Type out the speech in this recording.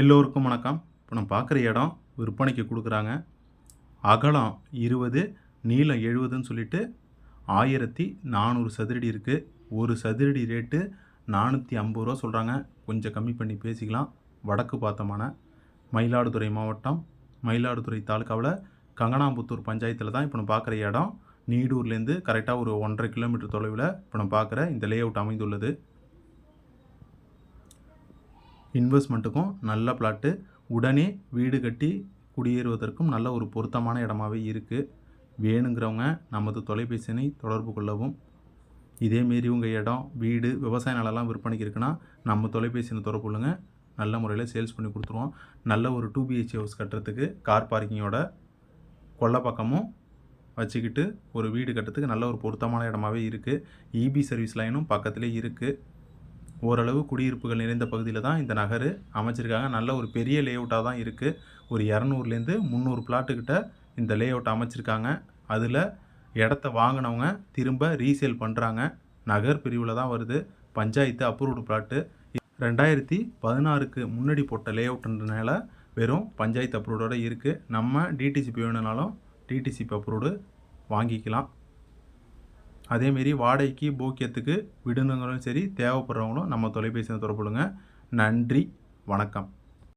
எல்லோருக்கும் வணக்கம். இப்போ நம்ம பார்க்குற இடம் விற்பனைக்கு கொடுக்குறாங்க. அகலம் இருபது நீளம் எழுபதுன்னு சொல்லிட்டு ஆயிரத்தி நானூறு சதுரடி இருக்குது ஒரு சதுரடி ரேட்டு நானூற்றி ஐம்பது ரூபா சொல்கிறாங்க கொஞ்சம் கம்மி பண்ணி பேசிக்கலாம். வடக்கு பார்த்தமான மயிலாடுதுறை மாவட்டம் மயிலாடுதுறை தாலுக்காவில் கங்கனாம்புத்தூர் பஞ்சாயத்தில் தான் இப்போ நம்ம பார்க்குற இடம். நீடூர்லேருந்து கரெக்டாக ஒரு ஒன்றரை கிலோமீட்டர் தொலைவில் இப்போ நம்ம பார்க்குற இந்த லே அவுட் அமைந்துள்ளது. இன்வெஸ்ட்மெண்ட்டுக்கும் நல்ல பிளாட்டு. உடனே வீடு கட்டி குடியேறுவதற்கும் நல்ல ஒரு பொருத்தமான இடமாவே இருக்குது வேணுங்கிறவங்க நமது தொலைபேசியினை தொடர்பு கொள்ளவும். இதேமாரி உங்கள் இடம் வீடு விவசாய நிலம்லாம் விற்பனைக்கு இருக்குன்னா நம்ம தொலைபேசியை தொடர்பு கொள்ளுங்கள் நல்ல முறையில் சேல்ஸ் பண்ணி கொடுத்துருவோம். நல்ல ஒரு டூ பிஹெச் ஹவுஸ் கட்டுறதுக்கு கார் பார்க்கிங்கோட கொல்லை பக்கமும் வச்சுக்கிட்டு ஒரு வீடு கட்டுறதுக்கு நல்ல ஒரு பொருத்தமான இடமாவே இருக்குது இபி சர்வீஸ் லைனும் பக்கத்துலேயே இருக்குது ஓரளவு குடியிருப்புகள் நிறைந்த பகுதியில் தான் இந்த நகர் அமைச்சிருக்காங்க. நல்ல ஒரு பெரிய லேஅவுட்டாக தான் இருக்குது ஒரு இரநூறுலேருந்து முந்நூறு பிளாட்டுக்கிட்ட இந்த லேஅவுட் அமைச்சிருக்காங்க. அதில் இடத்த வாங்கினவங்க திரும்ப ரீசேல் பண்ணுறாங்க நகர் பிரிவில் தான் வருது. பஞ்சாயத்து அப்ரூவ்டு பிளாட்டு ரெண்டாயிரத்தி பதினாறுக்கு முன்னாடி போட்ட லேஅவுட்ன்றனால வெறும் பஞ்சாயத்து அப்ரூவோட இருக்குது நம்ம டிடிசிபி வேணுனாலும் டிடிசிபி அப்ரூவ்டு வாங்கிக்கலாம். அதேமாரி வாடகைக்கு போக்கியத்துக்கு விடுனுங்களும் சரி தேவைப்படுறவங்களும் நம்ம தொலைபேசியில் தொடர்புடுங்க நன்றி வணக்கம்.